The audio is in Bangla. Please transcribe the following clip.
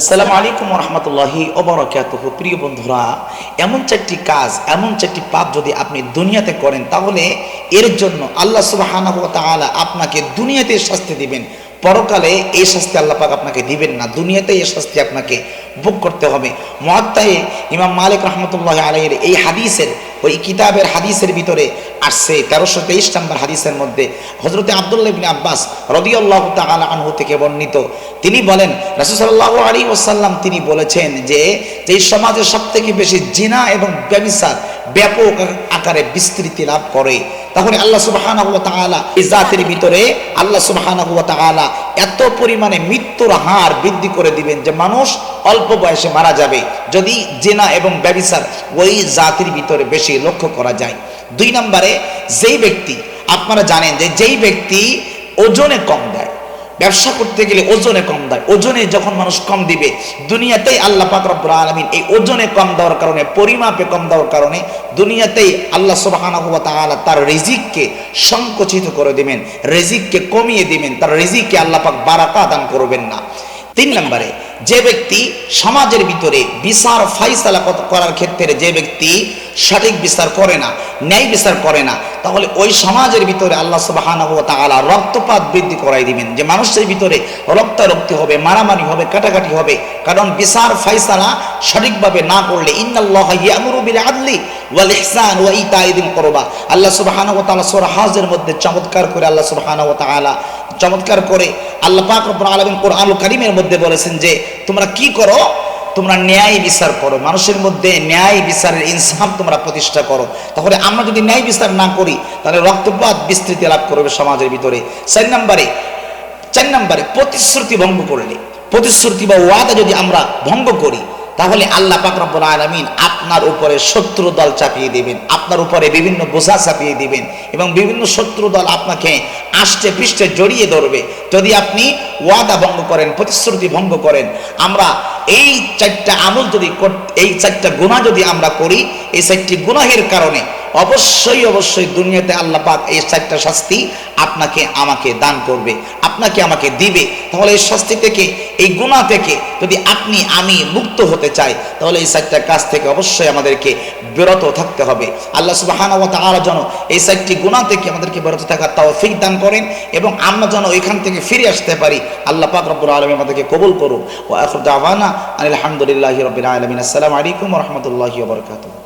আসসালামু আলাইকুম রহমতুল্লাহি ওবরাকাতুহ। প্রিয় বন্ধুরা, এমন চারটি কাজ, এমন চারটি পাপ যদি আপনি দুনিয়াতে করেন, তাহলে এর জন্য আল্লাহ সুবহানাহু ওয়া তাআলা আপনাকে দুনিয়াতে শাস্তি দিবেন। পরকালে এই শাস্তি আল্লাহ পাক আপনাকে দিবেন না, দুনিয়াতে এই শাস্তি আপনাকে ভোগ করতে হবে। মহাত্মায়ে ইমাম মালিক রহমতুল্লাহ আলাইয়ের এই হাদিসের ওই কিতাবের হাদিসের ভিতরে আসছে তেরোশো তেইশ নম্বর হাদিসের মধ্যে। হজরতে আবদুল্লাহ আব্বাস রদিয়াল্লাহ তাআলা আনহু থেকে বর্ণিত। তিনি বলেন রাসূলুল্লাহ আলী ওসাল্লাম তিনি বলেছেন যে এই সমাজে সব থেকে বেশি জিনা এবং ব্যবিচার ব্যাপক আকারে বিস্তৃতি লাভ করে, তাহলে আল্লাহ তাআলা এই ভিতরে আল্লাহ তাআলা এত পরিমাণে মৃত্যুর হার বৃদ্ধি করে দিবেন যে মানুষ অল্প বয়সে মারা যাবে। যদি জেনা এবং ব্যবিচার ওই জাতির ভিতরে বেশি লক্ষ্য করা যায়। দুই নম্বরে, যেই ব্যক্তি, আপনারা জানেন যে যেই ব্যক্তি ওজনে কম ব্যবসা করতে গেলে ওজনে কম দেয়। ওজনে যখন মানুষ কম দিবে, দুনিয়াতেই আল্লাহ পাক রব্বুল আলামিন এই ওজনে কম দেওয়ার কারণে, পরিমাপে কম দেওয়ার কারণে দুনিয়াতেই আল্লাহ সুবহানাহু ওয়া তাআলা তার রেজিককে সংকুচিত করে দিবেন, রেজিককে কমিয়ে দিবেন, তার রেজিককে আল্লাহ পাক বারাকা দান করবেন না। তিন নম্বরে যে ব্যক্তি সমাজের ভিতরে বিচার ফাইসালা করার ক্ষেত্রে যে ব্যক্তি সঠিক বিচার করে না, ন্যায় বিচার করে না, তাহলে ওই সমাজের ভিতরে আল্লাহ তাআলা রক্তপাত বৃদ্ধি করাই দিবেন। যে মানুষের ভিতরে রক্তারক্তি হবে, মারামারি হবে, কাটাকাটি হবে, কারণ বিচার ফাইসালা সঠিকভাবে না করলে আদলি ওয়াল ইহসান দিল আল্লাহ সূরা হাজের মধ্যে চমৎকার করে আল্লাহ তাআলা চমৎকার করে আল্লাহ পাক রব্বুল আলামিন কোরআনুল কারীমের মধ্যে বলেছেন যে, তোমরা কি করো? তোমরা ন্যায় বিচার করো। মানুষের মধ্যে ন্যায় বিচারের ইনসাফ তোমরা প্রতিষ্ঠা করো। তাহলে আমরা যদি ন্যায় বিচার না করি, তাহলে রক্তপাত বিস্তৃতি লাভ করবে সমাজের ভিতরে। চার নম্বরে চার নম্বরে প্রতিশ্রুতি ভঙ্গ করলে প্রতিশ্রুতি বা ওয়াদা যদি আমরা ভঙ্গ করি তাহলে আল্লাহ পাক আলমিন আপনার উপরে শত্রু দল চাপিয়ে দিবেন, আপনার উপরে বিভিন্ন বোঝা চাপিয়ে দিবেন এবং বিভিন্ন শত্রু দল আপনাকে আষ্টে পৃষ্ঠে জড়িয়ে ধরবে। যদি আপনি ওয়াদা ভঙ্গ করেন, প্রতিশ্রুতি ভঙ্গ করেন, আমরা এই চারটা আমল যদি এই চারটা গুণা যদি আমরা করি, এই চারটি গুনাহের কারণে অবশ্যই অবশ্যই দুনিয়াতে আল্লাহ পাক এই চারটা শাস্তি আপনাকে, আমাকে দান করবে, আপনাকে আমাকে দিবে। তাহলে এই শাস্তি থেকে, এই গুণা থেকে যদি আপনি, আমি মুক্ত হতে চাই, তাহলে এই চারটা কাজ থেকে অবশ্যই আমাদেরকে বিরত থাকতে হবে। আল্লাহ সুবাহানা ওয়া তাআলা যেন এই চারটি গুণা থেকে আমাদেরকে বিরত থাকার তাও ফিক দান করেন এবং আমরা যেন এখান থেকে ফিরে আসতে পারি। আল্লাহ পাক রব্বুল আলামিন আমাদেরকে কবুল করুন ওয়া আখির দাওয়ানা আলহামদুলিল্লাহি রাব্বিল আলামিন। আসসালামু আলাইকুম রাহমাতুল্লাহি বারাকাতুহু।